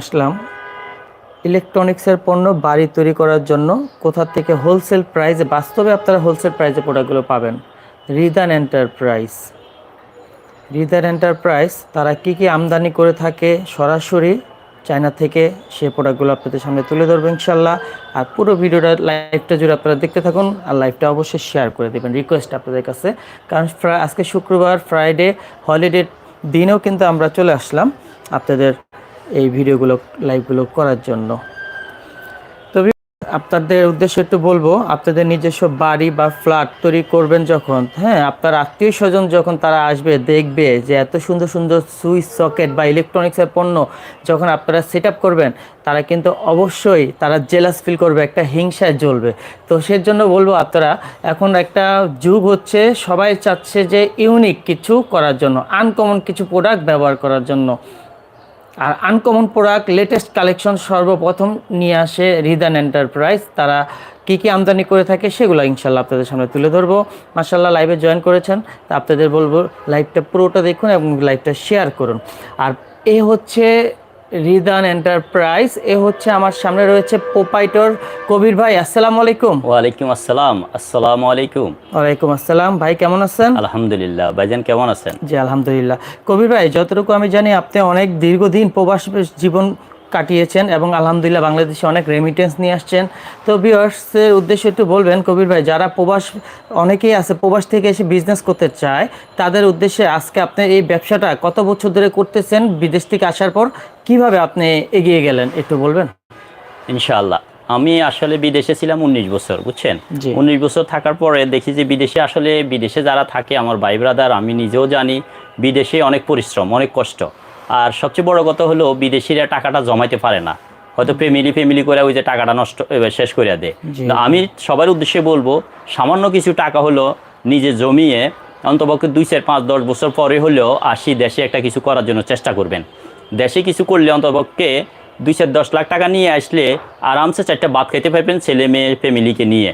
আসলাম। ইলেকট্রনিক্সের পণ্য বাড়ি তৈরি করার জন্য কোথা থেকে হোলসেল প্রাইসে, বাস্তবে আপনারা হোলসেল প্রাইসে প্রোডাক্টগুলো পাবেন। রিদান এন্টারপ্রাইজ। রিদান এন্টারপ্রাইজ, তারা কি কি আমদানি করে থাকে সরাসরি চায়না থেকে সে প্রোডাক্টগুলো আপনাদের সামনে তুলে ধরবো ইনশাল্লাহ আর পুরো ভিডিওটা লাইভটা জুড়ে আপনারা দেখতে থাকুন আর লাইভটা অবশ্যই শেয়ার করে দেবেন রিকোয়েস্ট আপনাদের কাছে। কারণ আজকে শুক্রবার, ফ্রাইডে হলিডে দিনেও কিন্তু আমরা চলে আসলাম। আপনাদের এই ভিডিওগুলো লাইভগুলো করার জন্য। তবে আপনাদের উদ্দেশ্যে একটু বলব, আপনাদের নিজস্ব বাড়ি বা ফ্ল্যাট তৈরি করবেন যখন হ্যাঁ আপনার আত্মীয় স্বজন যখন তারা আসবে, দেখবে যে এত সুন্দর সুন্দর সুইচ সকেট বা ইলেকট্রনিক্সের পণ্য যখন আপনারা সেট করবেন, তারা কিন্তু অবশ্যই তারা জেলাস ফিল করবে, একটা হিংসায় জ্বলবে। তো সের জন্য বলব আপনারা, এখন একটা যুগ হচ্ছে, সবাই চাচ্ছে যে ইউনিক কিছু করার জন্য আনকমন কিছু প্রোডাক্ট ব্যবহার করার জন্য। আর আনকমন প্রোডাক্ট লেটেস্ট কালেকশন সর্বপ্রথম নিয়ে আসে রিদান এন্টারপ্রাইজ তারা কি কি আমদানি করে থাকে সেগুলো ইনশাল্লাহ আপনাদের সামনে তুলে ধরবো। মাসাল্লাহ লাইভে জয়েন করেছেন। তা আপনাদের বলব লাইভটা পুরোটা দেখুন এবং লাইভটা শেয়ার করুন। আর এ হচ্ছে রিদান এন্টারপ্রাইজ। এ হচ্ছে আমার সামনে রয়েছে পোপাইটর কবির ভাই আসসালামু আলাইকুম। ওয়ালাইকুম আসসালাম আসসালামু আলাইকুম। ওয়ালাইকুম আসসালাম ভাই কেমন আছেন? আলহামদুলিল্লাহ ভাইজান কেমন আছেন? জি আলহামদুলিল্লাহ। কবির ভাই যতটুকু আমি জানি আপনি অনেক দীর্ঘদিন প্রবাস জীবন কাটিয়েছেন এবং আলহামদুলিল্লাহ বাংলাদেশে অনেক রেমিটেন্স নিয়ে আসছেন। তো ভিউয়ার্সের উদ্দেশ্যে একটু বলবেন কবির ভাই যারা প্রবাস অনেকেই আছে প্রবাস থেকে এসে বিজনেস করতে চায় তাদের উদ্দেশ্যে আজকে আপনি এই ব্যবসাটা কত বছর ধরে করতেছেন বিদেশ থেকে আসার পর কীভাবে আপনি এগিয়ে গেলেন একটু বলবেন? ইনশাআল্লাহ। আমি আসলে বিদেশে ছিলাম উনিশ বছর বুঝছেন। উনিশ বছর থাকার পরে দেখি যে বিদেশে আসলে বিদেশে যারা থাকে আমার ভাই ব্রাদার আমি নিজেও জানি বিদেশে অনেক পরিশ্রম অনেক কষ্ট। আর সবচেয়ে বড় কথা হলো বিদেশিরা টাকাটা জমাইতে পারে না। হয়তো ফ্যামিলি ফ্যামিলি করে ওই যে টাকাটা নষ্ট শেষ করে দেয়। তো আমি সবার উদ্দেশ্যে বলব সামান্য কিছু টাকা হলো নিজে জমিয়ে অন্তপক্ষে দুই চার পাঁচ দশ বছর পরে হলেও আসি দেশে একটা কিছু করার জন্য চেষ্টা করবেন। দেশে কিছু করলে অন্তপক্ষে দুই চার দশ লাখ টাকা নিয়ে আসলে আরামসে চারটা ভাত খেতে পারবেন ছেলে মেয়ে ফ্যামিলিকে নিয়ে।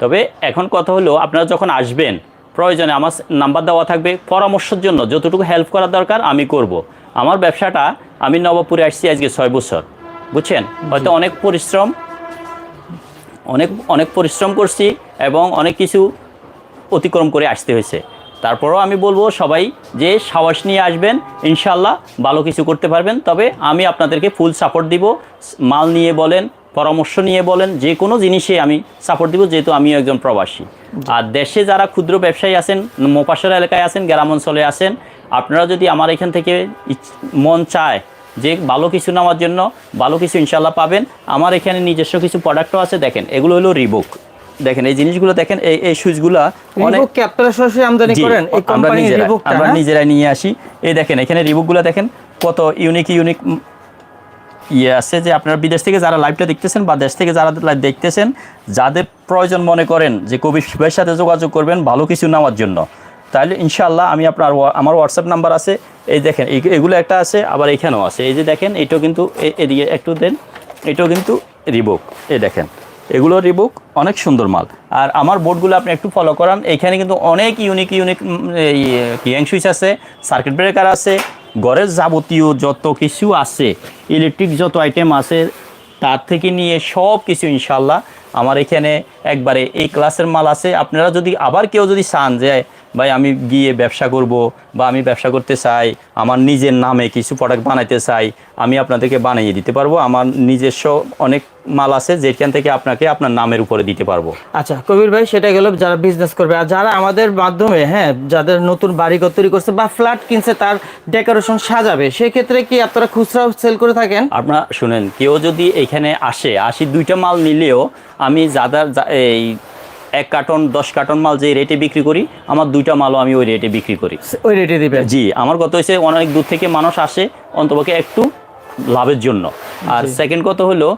তবে এখন কথা হলো আপনারা যখন আসবেন প্রয়োজনে আমার নাম্বার দেওয়া থাকবে পরামর্শের জন্য যতটুকু হেল্প করার দরকার আমি করব। আমার ব্যবসাটা আমি নবপুরে আসছি আজকে ছয় বছর বুঝছেন? হয়তো অনেক পরিশ্রম অনেক অনেক পরিশ্রম করছি এবং অনেক কিছু অতিক্রম করে আসতে হয়েছে। তারপরেও আমি বলব সবাই যে সাহস নিয়ে আসবেন ইনশাল্লাহ ভালো কিছু করতে পারবেন। তবে আমি আপনাদেরকে ফুল সাপোর্ট দিব মাল নিয়ে বলেন পরামর্শ নিয়ে বলেন যে কোনো জিনিসে আমি সাপোর্ট দিব যেহেতু আমিও একজন প্রবাসী। আর দেশে যারা ক্ষুদ্র ব্যবসায়ী আছেন মোপাশার এলাকায় আছেন গ্রাম অঞ্চলে আছেন আপনারা যদি আমার এখান থেকে মন চায় যে ভালো কিছু নেওয়ার জন্য ভালো কিছু ইনশাল্লাহ পাবেন। আমার এখানে নিজস্ব কিছু প্রোডাক্টও আছে দেখেন এগুলো হলো রিবুক দেখেন এই জিনিসগুলো দেখেন এই এই সুইচগুলা অনেক আপনারা সরাসরি আমদানি করেন? এই আমরা কোম্পানির নিজেরাই- আমরা নিজেরাই নিয়ে আসি। এই দেখেন এখানে রিবুকগুলো দেখেন কত ইউনিক ইউনিক ইয়ে আছে যে আপনারা বিদেশ থেকে যারা লাইভটা দেখতেছেন বা দেশ থেকে যারা লাইভ দেখতেছেন যাদের প্রয়োজন মনে করেন যে কবি সাথে যোগাযোগ করবেন ভালো কিছু নেওয়ার জন্য। তাহলে ইনশাল্লাহ আমি আপনার আমার হোয়াটসঅ্যাপ নাম্বার আছে। এই দেখেন এগুলো একটা আছে, আবার এখানেও আছে। এই যে দেখেন, এটাও কিন্তু এদিকে একটু দেন, এটাও কিন্তু রিবুক এই দেখেন, এগুলো রিবুক অনেক সুন্দর মাল। আর আমার বোর্ডগুলো আপনি একটু ফলো করান। এখানে কিন্তু অনেক ইউনিক ইউনিক কিয়াং সুইচ আছে সার্কিট ব্রেকার আছে ঘরের যাবতীয় যত কিছু আছে ইলেকট্রিক যত আইটেম আছে, তার থেকে নিয়ে সব কিছু ইনশাল্লাহ আমার এখানে একবারে এই ক্লাসের মাল আছে। আপনারা যদি আবার কেউ যদি চান যে ভাই আমি গিয়ে ব্যবসা করব বা আমি ব্যবসা করতে চাই আমার নিজের নামে কিছু প্রোডাক্ট বানাইতে চাই আমি আপনাদেরকে বানিয়ে দিতে পারব। আমার নিজস্ব অনেক মাল আছে যেখান থেকে আপনাকে আপনার নামের উপরে দিতে পারব। আচ্ছা কবির ভাই সেটা গেল যারা বিজনেস করবে। আর যারা আমাদের মাধ্যমে হ্যাঁ যাদের নতুন বাড়িঘর তৈরি করছে বা ফ্ল্যাট কিনছে তার ডেকোরেশন সাজাবে সেক্ষেত্রে কি আপনারা খুচরা সেল করে থাকেন? আপনারা শুনেন কেউ যদি এখানে আসে আসি দুইটা মাল নিলেও আমি যাদের এই এক কার্টন দশ কার্টন মাল যে রেটে বিক্রি করি আমার দুইটা মালও আমি ওই রেটে বিক্রি করি। ওই রেটে দিবেন? জি আমার কথা হয়েছে অনেক দূর থেকে মানুষ আসে অন্তপক্ষে একটু লাভের জন্য। আর সেকেন্ড কথা হলো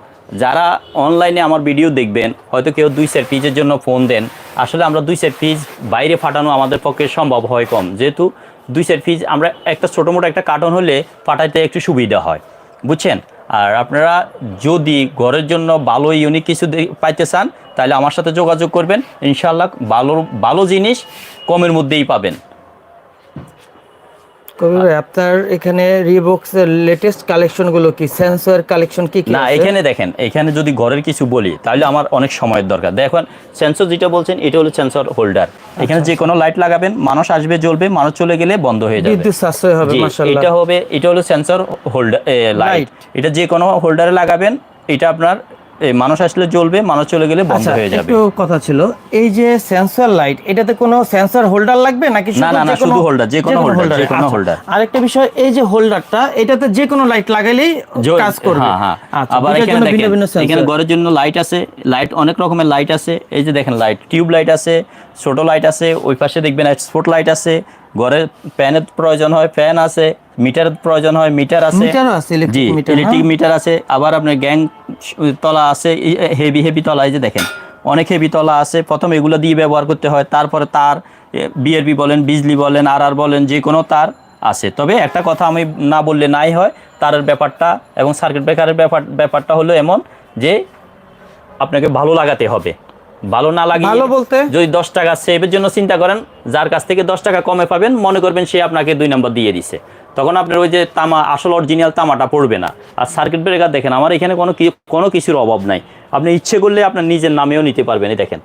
যারা অনলাইনে আমার ভিডিও দেখবেন হয়তো কেউ দুই সেট পিজের জন্য ফোন দেন। আসলে আমরা দুই সেট পিস বাইরে ফাটানো আমাদের পক্ষে সম্ভব হয় কম। যেহেতু দুই সেট পিস আমরা একটা ছোটো মোটো একটা কার্টন হলে ফাটাইতে একটু সুবিধা হয়। বুঝছেন? আর আপনারা যদি ঘরের জন্য ভালো ইউনিক কিছু পাইতে চান তাহলে আমার সাথে যোগাযোগ করবেন। ইনশাল্লাহ ভালো ভালো জিনিস কমের মধ্যেই পাবেন। আপনার এখানে রিবক্স এর লেটেস্ট কালেকশনগুলো কি? সেন্সর কালেকশন কি না এখানে দেখেন এখানে যদি ঘরের কিছু বলি তাহলে আমার অনেক সময়ের দরকার। দেখেন সেন্সর যেটা বলছেন এটা হলো সেন্সর হোল্ডার এখানে যে কোনো লাইট লাগাবেন মানুষ আসবে জ্বলবে মানুষ চলে গেলে বন্ধ হয়ে যাবে। বিদ্যুৎ সাশ্রয় হবে মাশাআল্লাহ। এটা হবে এটা হলো সেন্সর হোল্ডার লাইট এটা যে কোনো হোল্ডারে লাগাবেন এটা আপনার মানুষ আসলে জ্বলবে মানুষ চলে গেলে বন্ধ আচ্ছা হয়ে যাবে। একটু কথা ছিল এই যে সেন্সর লাইট এটাতে কোনো সেন্সর হোল্ডার লাগবে নাকি না, না, না, শুধু holder, যে কোনো holder, যে কোনো আচ্ছা, holder। আরেকটা বিষয় এই যে হোল্ডারটা এটাতে যে কোনো লাইট লাগাইলেই জল- কাজ করবে। হ্যাঁ হ্যাঁ। আচ্ছা আবার এখানে দেখেন এখানে ঘরের জন্য লাইট আছে লাইট অনেক রকমের লাইট আছে এই যে দেখেন লাইট টিউব লাইট আছে ছোট লাইট আছে ওই পাশে দেখবেন স্পট লাইট আছে ঘরে ফ্যানের প্রয়োজন হয় ফ্যান আছে মিটারের প্রয়োজন হয় মিটার আছে। জি ইলেকট্রিক মিটার আছে। আবার আপনার গ্যাং তলা আছে হেভি হেভি তলা এই যে দেখেন। অনেক হেভি তলা আছে। প্রথম এগুলো দিয়ে ব্যবহার করতে হয় তারপরে তার বিআরবি বলেন বিজলি বলেন আর আর বলেন যে কোনো তার আছে। তবে একটা কথা আমি না বললে নাই হয় তারের ব্যাপারটা এবং সার্কিট ব্রেকারের ব্যাপার ব্যাপারটা হলো এমন যে আপনাকে ভালো লাগাতে হবে। ভালো না লাগে ভালো বলতে? যদি দশ টাকা সেভের জন্য চিন্তা করেন যার কাছ থেকে দশ টাকা কমে পাবেন মনে করবেন সে আপনাকে দুই নম্বর দিয়ে দিছে। তখন আপনার ওই যে তামা আসল অরিজিনাল তামাটা পড়বে না। আর সার্কিট ব্রেকার দেখেন আমার এখানে কোনো কোনো কিছুর অভাব নাই। আপনি ইচ্ছে করলে আপনার নিজের নামেও নিতে পারবেন এই দেখেন।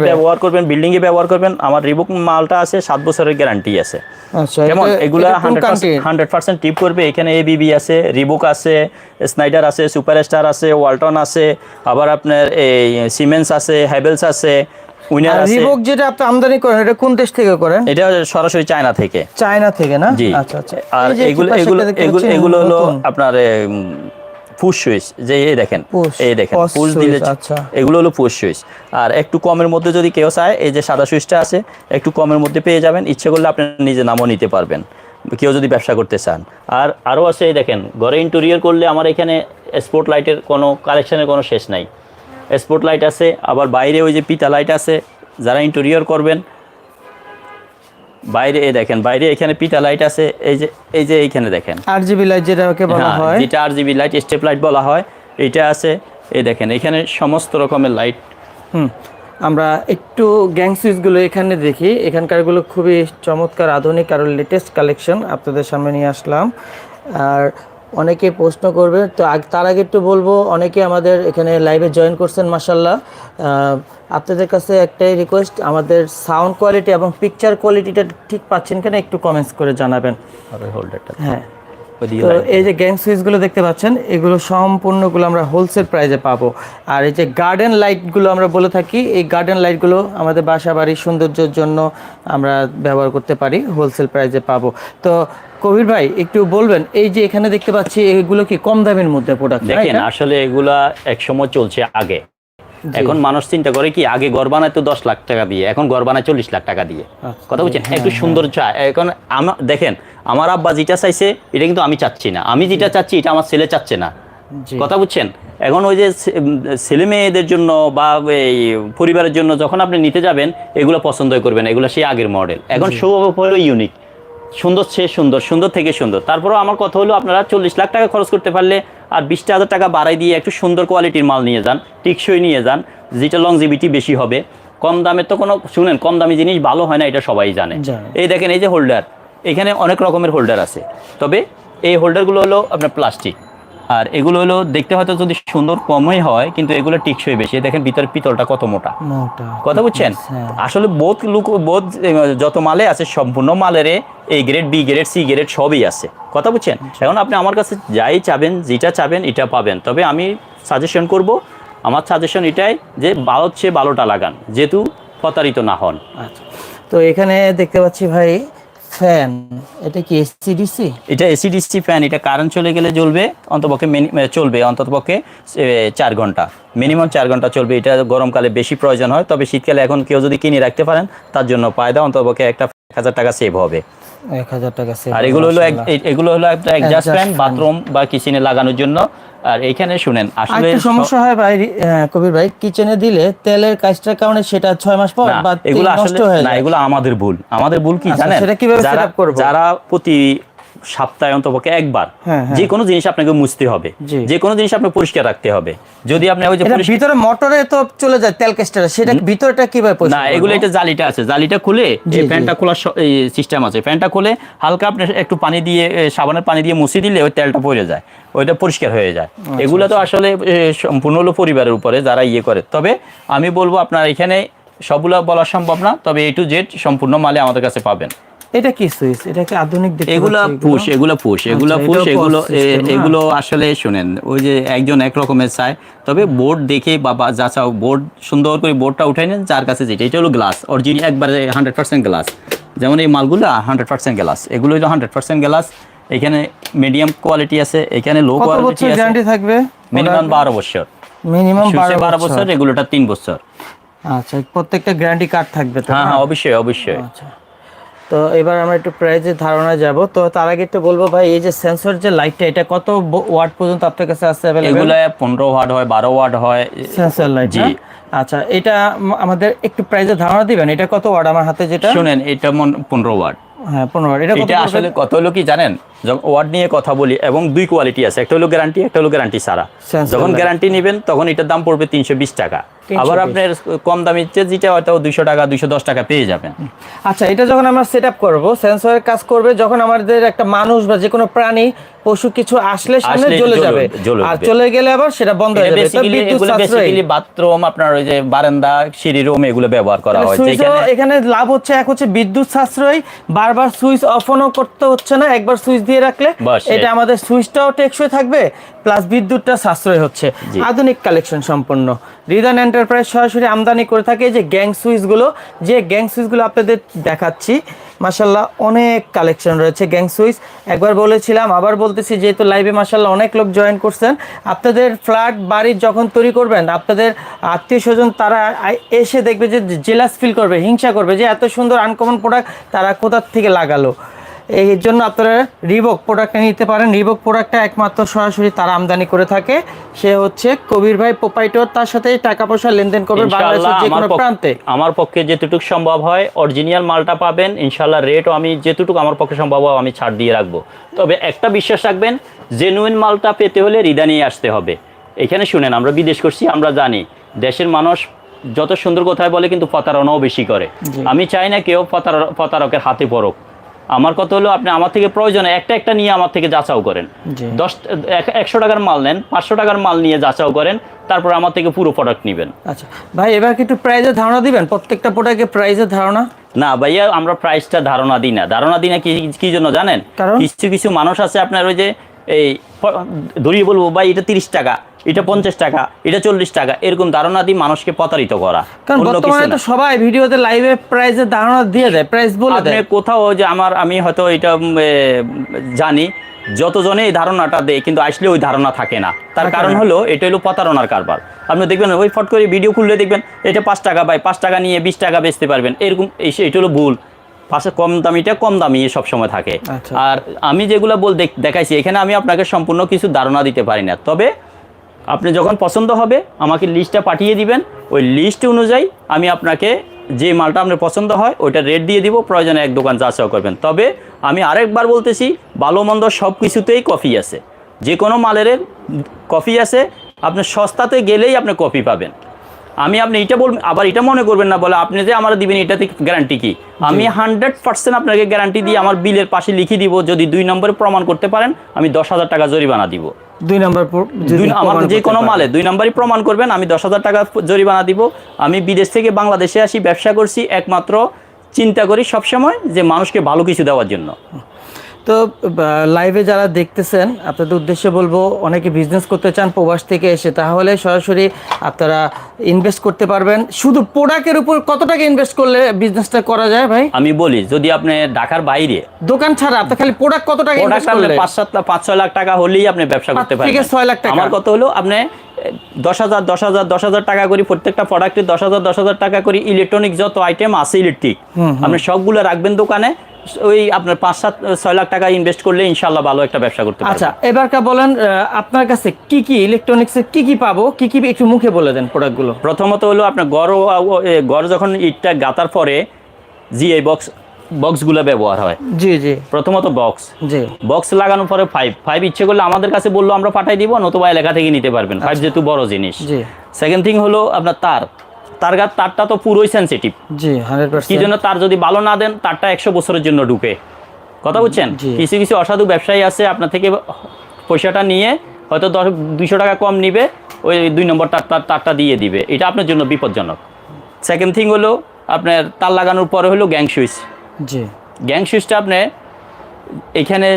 ব্যবহার করবেন বিল্ডিং ব্যবহার করবেন আমার রিবুক মালটা আছে সাত বছরের গ্যারান্টি আছে। আচ্ছা কেমন? এটা- এগুলা হান্ড্রেড পার্সেন্ট টিপ করবে। এখানে এবিবি আছে রিবুক আছে স্নাইডার আছে সুপারস্টার আছে ওয়ালটন আছে আবার আপনার এই সিমেন্স আছে হ্যাভেলস আছে উইনার আর আছে। রিবক যেটা আপনি আমদানি করেন এটা কোন দেশ থেকে করেন? এটা সরাসরি চায়না থেকে। চায়না থেকে না? আচ্ছা আচ্ছা। আর এগুলো এগুলো এগুলো হলো আপনার ফুস সুইচ যে এই দেখেন এই দেখেন পুশ দিলে আচ্ছা। এগুলো হলো পুশ সুইচ আর একটু কমের মধ্যে যদি কেউ চায় এই যে সাদা সুইচটা আছে একটু কমের মধ্যে পেয়ে যাবেন। ইচ্ছে করলে আপনি নিজের নামও নিতে পারবেন কেউ যদি ব্যবসা করতে চান। আর আরও আছে এই দেখেন ঘরে ইন্টেরিয়র করলে আমার এখানে স্পট লাইটের কোনো কালেকশনের কোনো শেষ নাই। স্পট লাইট আছে আবার বাইরে ওই যে পিতা লাইট আছে যারা ইন্টেরিয়র করবেন বাইরে এই দেখেন বাইরে এখানে পিটা লাইট আছে এই যে এই যে এইখানে দেখেন। আর জিবি লাইট যেটাকে বলা হ্যাঁ, হয়। যেটা আর জিবি লাইট স্টেপ লাইট বলা হয় এটা আছে এই দেখেন এখানে সমস্ত রকমের লাইট হুম আমরা একটু গ্যাং সুইচগুলো এখানে দেখি। এখানকারগুলো খুবই চমৎকার আধুনিক আর লেটেস্ট কালেকশন আপনাদের সামনে নিয়ে আসলাম। আর অনেকে প্রশ্ন করবে তো আগ- তার আগে একটু বলব অনেকে আমাদের এখানে লাইভে জয়েন করছেন মাসাল্লাহ আপনাদের কাছে একটাই রিকোয়েস্ট আমাদের সাউন্ড কোয়ালিটি এবং পিকচার কোয়ালিটিটা ঠিক পাচ্ছেন কিনা একটু কমেন্টস করে জানাবেন। হ্যাঁ। তো এই যে গ্যাং সুইচগুলো দেখতে পাচ্ছেন এগুলো সম্পূর্ণগুলো আমরা হোলসেল প্রাইসে পাবো। আর এই যে গার্ডেন লাইটগুলো আমরা বলে থাকি এই গার্ডেন লাইটগুলো আমাদের বাসা বাড়ির সৌন্দর্যের জন্য আমরা ব্যবহার করতে পারি হোলসেল প্রাইসে পাবো। তো কবির ভাই একটু বলবেন এই যে এখানে দেখতে পাচ্ছি এগুলো কি কম দামের মধ্যে প্রোডাক্ট দেখেন আসলে এগুলা এক সময় চলছে আগে। এখন মানুষ চিন্তা করে কি আগে ঘর বানায় তো দশ লাখ টাকা দিয়ে এখন ঘর বানায় চল্লিশ লাখ টাকা দিয়ে। আচ্ছা, কথা বলছেন? একটু সুন্দর চায় এখন আমার দেখেন আমার আব্বা যেটা চাইছে এটা কিন্তু আমি চাচ্ছি না। আমি যেটা চাচ্ছি এটা আমার ছেলে চাচ্ছে না। কথা বুঝছেন? এখন ওই যে ছেলে মেয়েদের জন্য বা এই পরিবারের জন্য যখন আপনি নিতে যাবেন এগুলো পছন্দ করবেন এগুলো সেই আগের মডেল এখন হলো ইউনিক সুন্দর সে সুন্দর সুন্দর থেকে সুন্দর। তারপরেও আমার কথা হলো আপনারা চল্লিশ লাখ টাকা খরচ করতে পারলে আর বিশটা হাজার টাকা বাড়াই দিয়ে একটু সুন্দর কোয়ালিটির মাল নিয়ে যান টিকসই নিয়ে যান যেটা লংজিবিটি বেশি হবে। কম দামের তো কোনো শুনেন কম দামি জিনিস ভালো হয় না এটা সবাই জানে। এই দেখেন এই যে হোল্ডার এখানে অনেক রকমের হোল্ডার আছে। তবে এই হোল্ডারগুলো হলো আপনার প্লাস্টিক। আর এগুলো হলো দেখতে হয়তো যদি সুন্দর কমই হয় কিন্তু এগুলো টিকসই বেশি। দেখেন ভিতরে পিতলটা কত মোটা। কথা বুঝছেন। আসলে বোধ লুক বোধ যত মালে আছে সম্পূর্ণ মালের এই grade B grade C grade সবই আছে। কথা বুঝছেন? এখন আপনি আমার কাছে যাই চাবেন যেটা চাবেন এটা পাবেন। তবে আমি সাজেশন করব আমার সাজেশন এটাই যে ভালো চেয়ে ভালোটা লাগান যেহেতু প্রতারিত না হন। আচ্ছা। তো এখানে দেখতে পাচ্ছি ভাই ফ্যান এটা কি এসিডিসি এটা এসিডিসি ফ্যান এটা কারেন্ট চলে গেলে জ্বলবে অন্তপক্ষে চলবে অন্ততপক্ষে চার ঘণ্টা। মিনিমাম চার ঘণ্টা চলবে এটা গরমকালে বেশি প্রয়োজন হয় তবে শীতকালে এখন কেউ যদি কিনে রাখতে পারেন তার জন্য পায়দা অন্তপক্ষে একটা এক হাজার টাকা সেভ হবে। এক হাজার টাকা save আর এগুলো হলো এগুলো হলো একটা এক্সাস্ট ফ্যান বাথরুম বা কিচেনে লাগানোর জন্য। আর এইখানে শুনেন আসলে সমস্যা হয় ভাই কবির ভাই কিচেনে দিলে তেলের কাজটার কারণে সেটা ছয় মাস পর বা এগুলো আসলে না এগুলো আমাদের ভুল। আমাদের ভুল কি আচ্ছা, জানেন? সেটা কীভাবে setup করব? যারা প্রতি সপ্তাহে অন্তপক্ষে একবার। হ্যাঁ, হ্যাঁ। যে কোনো জিনিস আপনাকে মুছতে হবে। যে কোনো জিনিস আপনাকে পরিষ্কার রাখতে হবে। যদি আপনি ওই যে ভিতরে মোটরে তো চলে যায় তেল কেস্টারে সেটা ভিতরটা কীভাবে না পরিষ্কার এগুলো করব? এটা জালিটা আছে। জালিটা খুলে এই ফ্যানটা খোলার সিস্টেম আছে। ফ্যানটা খুলে হালকা আপনি একটু পানি দিয়ে সাবানের পানি দিয়ে মুছে দিলে ওই তেলটা পড়ে যায়। ওইটা পরিষ্কার হয়ে যায়। আচ্ছা, এগুলো তো আসলে সম্পূর্ণ হলো পরিবারের উপরে যারা ইয়ে করে। তবে আমি বলব আপনার এখানে সবগুলো বলা সম্ভব না। তবে এ টু জেড সম্পূর্ণ মালে আমাদের কাছে পাবেন। এটা কি সুইচ? এটা কি আধুনিক দেখতে এগুলা পুশ এগুলো পুশ এগুলো আচ্ছা, পুশ এগুলো? এগুলো আসলে শুনেন ওই যে একজন এক রকমের চায় তবে বোর্ড দেখে যাচাও বোর্ড সুন্দর করে বোর্ডটা উঠাই নেন যার কাছে যেটা এটা হলো গ্লাস একবারে হান্ড্রেড পার্সেন্ট গ্লাস যেমন এই মালগুলো হান্ড্রেড পার্সেন্ট গ্লাস এগুলো হলো হান্ড্রেড পার্সেন্ট গ্লাস এখানে মিডিয়াম কোয়ালিটি আছে এখানে লো কোয়ালিটি আছে। গ্যারান্টি থাকবে? মিনিমাম বারো বছর। মিনিমাম বারো বারো বছর। বছর এগুলোটা তিন বছর। আচ্ছা প্রত্যেকটা গ্যারান্টি কার্ড থাকবে হ্যাঁ হ্যাঁ অবশ্যই অবশ্যই। আচ্ছা। তো এবার আমরা একটু প্রাইজের ধারণা যাব। তো তার আগে একটু বলব ভাই এই যে সেন্সর যে লাইটটা এটা কত ওয়াট পর্যন্ত আপনার কাছে আছে এগুলো পনেরো ওয়াট হয় বারো ওয়াট হয়। সেন্সর লাইট জি। আচ্ছা এটা আমাদের একটু প্রাইজের ধারণা দিবেন? এটা কত ওয়াট আমার হাতে যেটা? শুনেন এটা মন পনেরো ওয়াট হ্যাঁ পনেরো ওয়াট এটা আসলে কত হলো কি জানেন? যখন ওয়ার্ড নিয়ে কথা বলি এবং দুই কোয়ালিটি আছে একটা হলো গ্যারান্টি একটা হলো গ্যারান্টি Sensor যখন গ্যারান্টি নেবেন তখন এটার দাম পড়বে তিনশো বিশ টাকা। আবার আপনার কম দামি যেটা হয়তো দুইশো টাকা দুইশো দশ টাকা পেয়ে যাবেন। আচ্ছা এটা যখন আমরা সেট আপ করব সেন্সরের কাজ করবে যখন আমাদের একটা মানুষ বা যে কোনো প্রাণী পশু কিছু আসলে সামনে জ্বলে- যাবে। আর চলে গেলে আবার সেটা বন্ধ হয়ে যাবে। বিদ্যুৎ বেসিক্যালি বাথরুম আপনার ওই যে বারান্দা সিঁড়ি রুম এগুলো ব্যবহার করা হয়। যেখানে এখানে লাভ হচ্ছে এক হচ্ছে বিদ্যুৎ সাশ্রয়। বারবার সুইচ অফ অনও করতে হচ্ছে না একবার সুইচ দিয়ে রাখলে এটা আমাদের সুইচটাও টেকসই থাকবে প্লাস বিদ্যুৎটা সাশ্রয় হচ্ছে। আধুনিক কালেকশন সম্পন্ন। রিদান এন্টারপ্রাইজ সরাসরি আমদানি করে থাকে যে গ্যাং সুইচগুলো। যে গ্যাং সুইচগুলো আপনাদের দেখাচ্ছি মাসাল্লাহ অনেক কালেকশন রয়েছে গ্যাং সুইচ। একবার বলেছিলাম আবার বলতেছি যেহেতু লাইভে মাসাল্লাহ অনেক লোক জয়েন করছেন আপনাদের ফ্ল্যাট বাড়ি যখন তৈরি করবেন আপনাদের আত্মীয় স্বজন তারা এসে দেখবে যে জেলাস ফিল করবে হিংসা করবে যে এত সুন্দর আনকমন প্রোডাক্ট তারা কোথার থেকে লাগালো। এই জন্য আপনারা রিবক প্রোডাক্টটা নিতে পারেন। রিবক প্রোডাক্টটা একমাত্র সরাসরি তারা আমদানি করে থাকে। সে হচ্ছে কবির ভাই প্রোপাইটর। তার সাথে টাকা পয়সা লেনদেন করবে বাংলাদেশের যে কোনো প্রান্তে। আমার পক্ষে যেটুকু সম্ভব হয় অরিজিনাল মালটা পাবেন। ইনশাল্লাহ রেটও আমি যেটুকু আমার পক্ষে সম্ভব হয় আমি ছাড় দিয়ে রাখব। তবে একটা বিশ্বাস রাখবেন জেনুইন মালটা পেতে হলে হৃদয় নিয়ে আসতে হবে। এখানে শুনেন আমরা বিদেশ করছি আমরা জানি। দেশের মানুষ যত সুন্দর কথায় বলে কিন্তু প্রতারণাও বেশি করে। আমি চাই না কেউ প্রতার- প্রতারকের হাতে পড়ুক। আমার কথা হলো আপনি আমার থেকে প্রয়োজনে একটা একটা নিয়ে আমার থেকে যাচাও করেন। দশ এক- একশো টাকার মাল নেন পাঁচশো টাকার মাল নিয়ে যাচাও করেন তারপর আমার থেকে পুরো প্রোডাক্ট নেবেন। আচ্ছা ভাই এবার একটু প্রাইজের ধারণা দিবেন? প্রত্যেকটা প্রোডাক্টের প্রাইজের ধারণা? না ভাইয়া আমরা প্রাইসটা ধারণা দিই না। ধারণা দিই না কি কি জন্য জানেন? কারণ? কিছু কিছু মানুষ আছে আপনার ওই যে এই ধরিয়ে বলব ভাই এটা তিরিশ টাকা। এটা পঞ্চাশ টাকা এটা চল্লিশ টাকা এরকম ধারণা দিয়ে মানুষকে প্রতারিত করা। কারণ বর্তমানে তো সবাই ভিডিওতে লাইভে প্রাইজের ধারণা দিয়ে দেয় প্রাইস বলে দেয়। কোথাও যে আমার আমি হয়তো এটা জানি যতজনে এই ধারণাটা দেয় কিন্তু আসলে ওই ধারণা থাকে না। তার কারণ। হলো এটা হলো প্রতারণার কারবার। আপনি দেখবেন ওই ফট করে ভিডিও খুললে দেখবেন এটা পাঁচ টাকা বাই পাঁচ টাকা নিয়ে বিশ টাকা বেচতে পারবেন। এরকম এই- এটা হলো ভুল। পাশে কম দামিটা কম দামি সবসময় থাকে। আচ্ছা। আর আমি যেগুলো বল দেখাইছি এখানে আমি আপনাকে সম্পূর্ণ কিছু ধারণা দিতে পারি না। তবে আপনি যখন পছন্দ হবে, আমাকে লিস্টটা পাঠিয়ে দিবেন। ওই লিস্ট অনুযায়ী আমি আপনাকে যে মালটা আপনার পছন্দ হয়, ওইটা রেট দিয়ে দিব, প্রয়োজনে এক দোকান যাচাও করবেন। তবে আমি আরেকবার বলতেছি ভালো মন্দ সব কিছুতেই কফি আছে। যে কোনো মালের কফি আছে, আপনি সস্তাতে গেলেই আপনি কফি পাবেন। আমি আপনি এটা বলবেন আবার এটা মনে করবেন না বলে আপনি যে আমার দিবেন এটাতে গ্যারান্টি কি? আমি হান্ড্রেড পার্সেন্ট আপনাকে গ্যারান্টি দিয়ে আমার বিলের পাশে লিখে দিব যদি দুই নম্বরে প্রমাণ করতে পারেন আমি দশ হাজার টাকা জরিমানা দিব। দুই নম্বর আমার যে কোনো মালে দুই নাম্বারই প্রমাণ করবেন আমি দশ হাজার টাকা জরিমানা দিব। আমি বিদেশ থেকে বাংলাদেশে আসি ব্যবসা করছি একমাত্র চিন্তা করি সবসময় যে মানুষকে ভালো কিছু দেওয়ার জন্য। তো লাইভে যারা দেখতেছেন আপনাদের উদ্দেশ্যে বলব অনেকে বিজনেস করতে চান প্রবাস থেকে এসে তাহলে সরাসরি আপনারা ইনভেস্ট করতে পারবেন। শুধু প্রোডাক্টের উপর কত টাকা ইনভেস্ট করলে বিজনেসটা করা যায় ভাই? আমি বলি যদি আপনি ঢাকার বাইরে দোকান ছাড়া আপনি খালি প্রোডাক্ট কত টাকা ইনভেস্ট করলে পাঁচ সাত লাখ পাঁচ ছয় লাখ টাকা হলেই আপনি ব্যবসা করতে পারবেন। ছয় লাখ টাকা। আমার কত হলো আপনি দশ হাজার দশ হাজার দশ হাজার টাকা করে প্রত্যেকটা প্রোডাক্টে দশ হাজার দশ হাজার টাকা করে ইলেকট্রনিক যত আইটেম আছে ইলেকট্রিক আপনি সবগুলো রাখবেন দোকানে ওই আপনার পাঁচ সাত ছয় লাখ টাকা ইনভেস্ট করলে ইনশাল্লাহ ভালো একটা ব্যবসা করতে পারবেন। আচ্ছা এবারকা বলেন আপনার কাছে কি কি ইলেকট্রনিক্সের কি কি পাবো? কি কি একটু মুখে বলে দেন প্রোডাক্টগুলো প্রথমত হলো আপনার গড় গড় যখন ইটটা গাতার পরে জিআই বক্স বক্সগুলো ব্যবহার হয়। জি জি। প্রথমত বক্স জি। বক্স লাগানোর পরে ফাইভ ফাইভ ইচ্ছে করলে আমাদের কাছে বলল আমরা পাঠাই দিব নতুবা এলাকা থেকে নিতে পারবেন। ফাইভ যেহেতু বড় জিনিস। জি। সেকেন্ড থিং হলো আপনার তার। তার তারটা তো পুরোই সেন্সিটিভ জি কি জন্য তার যদি ভালো না দেন তারটা একশো বছরের জন্য ঢুকে। কথা বুঝছেন? কিছু কিছু অসাধু ব্যবসায়ী আছে আপনার থেকে পয়সাটা নিয়ে হয়তো দশ দুইশো টাকা কম নিবে ওই দুই নম্বর তার তার- তারটা দিয়ে দিবে। এটা আপনার জন্য বিপজ্জনক। সেকেন্ড থিং হলো আপনার তার লাগানোর পরে হলো গ্যাং সুইচ জি। গ্যাং সুইচটা আপনি এখানে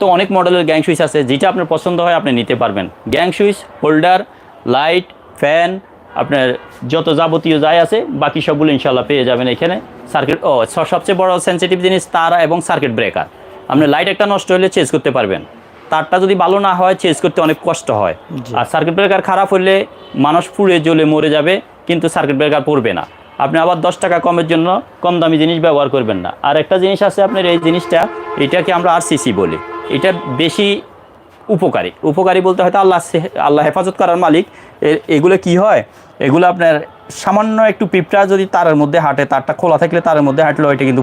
তো অনেক মডেলের গ্যাং সুইচ আছে যেটা আপনার পছন্দ হয় আপনি নিতে পারবেন। Gang switch holder light fan আপনার যত যাবতীয় যাই আছে বাকি সবগুলো ইনশাল্লাহ পেয়ে যাবেন এখানে। সার্কিট ও সবচেয়ে বড় সেন্সিটিভ জিনিস তার এবং সার্কিট ব্রেকার আপনি লাইট একটা নষ্ট হলে চেঞ্জ করতে পারবেন। তারটা যদি ভালো না হয় চেঞ্জ করতে অনেক কষ্ট হয়। আর সার্কিট ব্রেকার খারাপ হলে মানুষ পুড়ে জ্বলে মরে যাবে কিন্তু সার্কিট ব্রেকার পড়বে না। আপনি আবার দশ টাকা কমের জন্য কম দামি জিনিস ব্যবহার করবেন না। আর একটা জিনিস আছে আপনার এই জিনিসটা এটাকে আমরা আরসিসি বলি। এটা বেশি উপকারী। উপকারী বলতে হয়তো আল্লাহ আল্লাহ হেফাজত করার মালিক। এগুলো কি হয়? এগুলো আপনার সামান্য একটু পিঁপড়া যদি তারের মধ্যে হাঁটে তারটা খোলা থাকলে তারের মধ্যে হাঁটলে ওইটা কিন্তু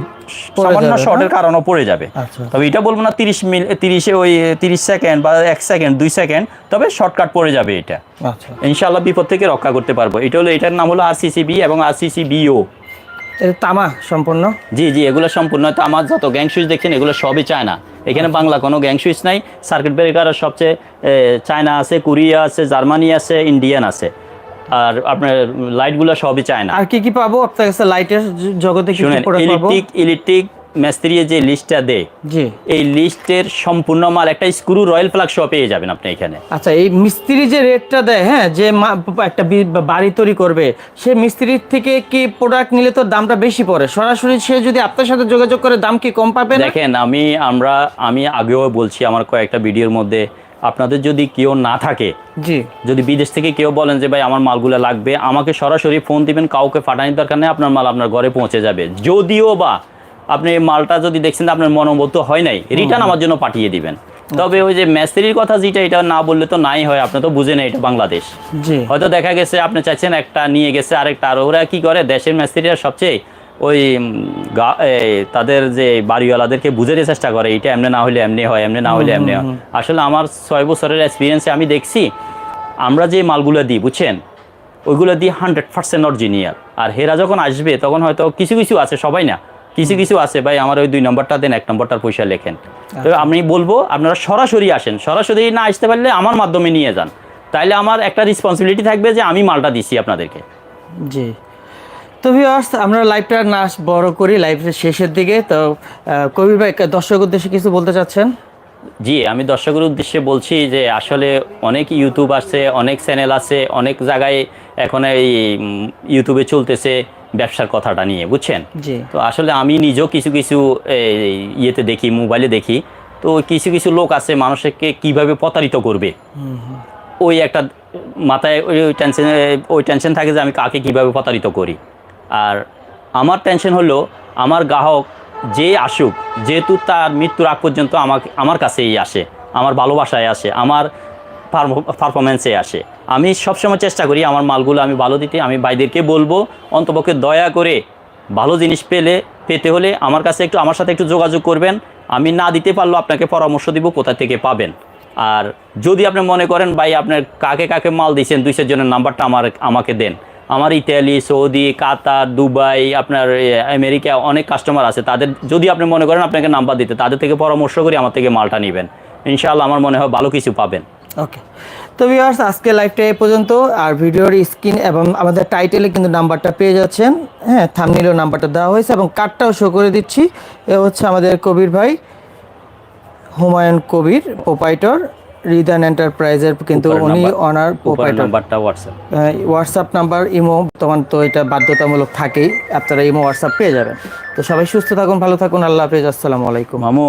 সামান্য শর্টের? কারণও পড়ে যাবে। আচ্ছা। তবে এটা বলব না তিরিশ মিল তিরিশে ওই তিরিশ সেকেন্ড বা এক সেকেন্ড দুই সেকেন্ড তবে শর্টকাট পড়ে যাবে এটা। ইনশাল্লাহ বিপদ থেকে রক্ষা করতে পারব। এটা হলো এটার নাম হলো আরসিসিবি এবং আরসিসিবিও এটা তামা সম্পূর্ণ? জি জি এগুলো সম্পূর্ণ তো আমার যত গ্যাং সুইচ দেখছেন এগুলো সবই চায়না। এখানে বাংলা কোনো গ্যাং সুইচ নাই। সার্কিট ব্রেকার সবচেয়ে চায়না আছে কোরিয়া আছে জার্মানি আছে ইন্ডিয়ান আছে। আর আপনার লাইটগুলো সবই চায় না আর কি কি পাবো? আপনার কাছে লাইটের জগতে কি প্রোডাক্ট পাবো? ইলেকট্রিক ইলেকট্রিক মিস্ত্রি যে লিস্টটা দেয় জি। এই লিস্টের সম্পূর্ণ মাল একটা স্ক্রু রয়্যাল প্লাগ সহ পেয়ে যাবেন আপনি এখানে। আচ্ছা এই মিস্ত্রি যে রেটটা দেয় হ্যাঁ যে একটা বাড়ি তৈরি করবে সে মিস্ত্রির থেকে কি প্রোডাক্ট নিলে তো দামটা বেশি পড়ে? সরাসরি সে যদি আপনার সাথে যোগাযোগ করে দাম কি কম পাবে দেখেন আমি আমরা আমি আগেও বলছি আমার কয়েকটা ভিডিওর মধ্যে আপনাদের যদি কেউ না থাকে জি। যদি বিদেশ থেকে কেউ বলেন যে ভাই আমার মালগুলো লাগবে আমাকে সরাসরি ফোন দিবেন কাউকে ফাটানির দরকার নেই আপনার মাল আপনার ঘরে পৌঁছে যাবে। যদিও বা আপনি মালটা যদি দেখছেন আপনার মনোবদ্ধ হয় নাই রিটার্ন আমার জন্য পাঠিয়ে দিবেন। তবে ওই যে মেস্ত্রির কথা যেটা এটা না বললে তো নাই হয় আপনি তো বুঝে বুঝেন এটা বাংলাদেশ। জি। হয়তো দেখা গেছে আপনি চাইছেন একটা নিয়ে গেছে আরেকটা আর ওরা কি করে দেশের মেস্ত্রিরা সবচেয়ে ওই তাদের যে বাড়িওয়ালাদেরকে বুঝাতে চেষ্টা করে এটা এমনি না হলে এমনি হয় এমনি না হলে এমনি হয়। আসলে আমার ছয় বছরের এক্সপিরিয়েন্সে আমি দেখছি আমরা যে মালগুলো দিই বুঝছেন? ওইগুলো দিয়ে হান্ড্রেড পার্সেন্ট অরিজিনিয়াল আর হেরা যখন আসবে তখন হয়তো কিছু কিছু আছে সবাই না কিছু কিছু আছে ভাই আমার ওই দুই নম্বরটা দেন এক নম্বরটার পয়সা লেখেন। তো আমি বলব আপনারা সরাসরি আসেন সরাসরি না আসতে পারলে আমার মাধ্যমে নিয়ে যান। তাইলে আমার একটা রেসপন্সিবিলিটি থাকবে যে আমি মালটা দিছি আপনাদেরকে। জি। তো ভিউয়ার্স আমরা লাইভটা না বড় করি লাইভের শেষের দিকে। তো কবির ভাই দর্শক উদ্দেশ্যে কিছু বলতে চাচ্ছেন? জি আমি দর্শকের উদ্দেশ্যে বলছি যে আসলে অনেক ইউটিউব আছে অনেক চ্যানেল আছে অনেক জায়গায় এখন এই ইউটিউবে চলতেছে ব্যবসার কথাটা নিয়ে বুঝছেন? জি। তো আসলে আমি নিজেও কিছু কিছু ইয়েতে দেখি মোবাইলে দেখি। তো কিছু কিছু লোক আছে মানুষকে কীভাবে প্রতারিত করবে? ওই একটা মাথায় ওই টেনশন ওই টেনশন থাকে যে আমি কাকে কীভাবে প্রতারিত করি? আর আমার টেনশন হলো, আমার গ্রাহক যে আসুক, যেহেতু তার মৃত্যুর আগ পর্যন্ত আমাকে, আমার কাছেই আসে, আমার ভালোবাসায় আসে, আমার পারফরমেন্সে আসে। আমি সবসময় চেষ্টা করি আমার মালগুলো আমি ভালো দিতে, আমি ভাইদেরকে বলব, অন্তপক্ষে দয়া করে ভালো জিনিস পেলে, পেতে হলে আমার কাছে একটু, আমার সাথে একটু যোগাযোগ করবেন। আমি না দিতে পারলেও আপনাকে পরামর্শ দিব কোথা থেকে পাবেন। আর যদি আপনি মনে করেন, ভাই আপনার কাকে কাকে মাল দিয়েছেন? দুইশের জনের নাম্বারটা আমার, আমাকে দেন। আমার ইতালি, সৌদি, কাতার, দুবাই, আপনার আমেরিকা অনেক কাস্টমার আছে। তাদের, যদি আপনি মনে করেন আপনাকে নাম্বার দিতে, তাদের থেকে পরামর্শ করে, আমার থেকে মালটা নেবেন। ইনশাআল্লাহ আমার মনে হয় ভালো কিছু পাবেন। ওকে তো ভিউয়ার্স আজকে লাইভটা এ পর্যন্ত। আর ভিডিওর স্ক্রিন এবং আমাদের টাইটেলে কিন্তু নাম্বারটা পেয়ে যাচ্ছেন। হ্যাঁ থামনিলেও নাম্বারটা দেওয়া হয়েছে এবং কার্ডটাও শো করে দিচ্ছি। এ হচ্ছে আমাদের কবির ভাই, হুমায়ুন কবির প্রোপাইটর রিদান এন্টারপ্রাইজের কিন্তু উনি ওনার অনার উপরের নাম্বারটা হোয়াটসঅ্যাপ হোয়াটসঅ্যাপ নাম্বার ইমো তখন তো এটা বাধ্যতামূলক থাকেই। আপনারা ইমো হোয়াটসঅ্যাপ পেয়ে যাবেন। তো সবাই সুস্থ থাকুন ভালো থাকুন। আল্লাহ হাফেজ। আসসালামু আলাইকুম। মামু।